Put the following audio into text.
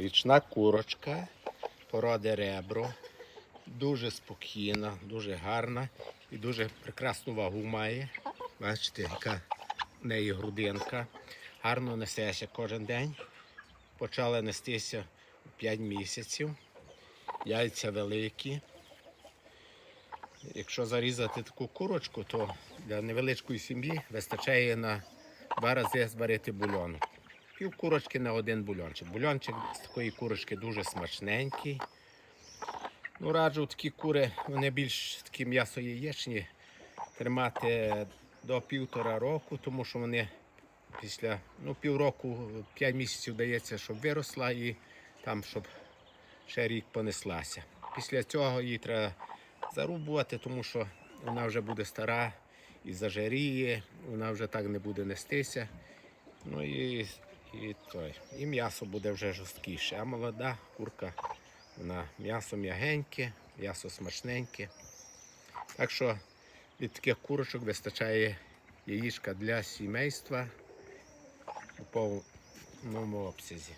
Річна курочка, породи ребро. Дуже спокійна, дуже гарна і дуже прекрасну вагу має. Бачите, яка в неї грудинка. Гарно несеся кожен день. Почала нестися 5 місяців. Яйця великі. Якщо зарізати таку курочку, то для невеличкої сім'ї вистачає на два рази зварити бульон. Пів курочки на один бульончик. Бульончик з такої курочки дуже смачненький. Ну, раджу такі кури, вони більш такі м'ясо яєчні тримати до півтора року, тому що вони після ну, півроку, 5 місяців дається, щоб виросла і там, щоб ще рік понеслася. Після цього її треба зарубувати, тому що вона вже буде стара і зажаріє, вона вже так не буде нестися. Ну і, і, той, і м'ясо буде вже жорсткіше. А молода курка, вона м'ясо м'ягеньке, м'ясо смачненьке. Так що від таких курочок вистачає яїшка для сімейства у повному обсязі.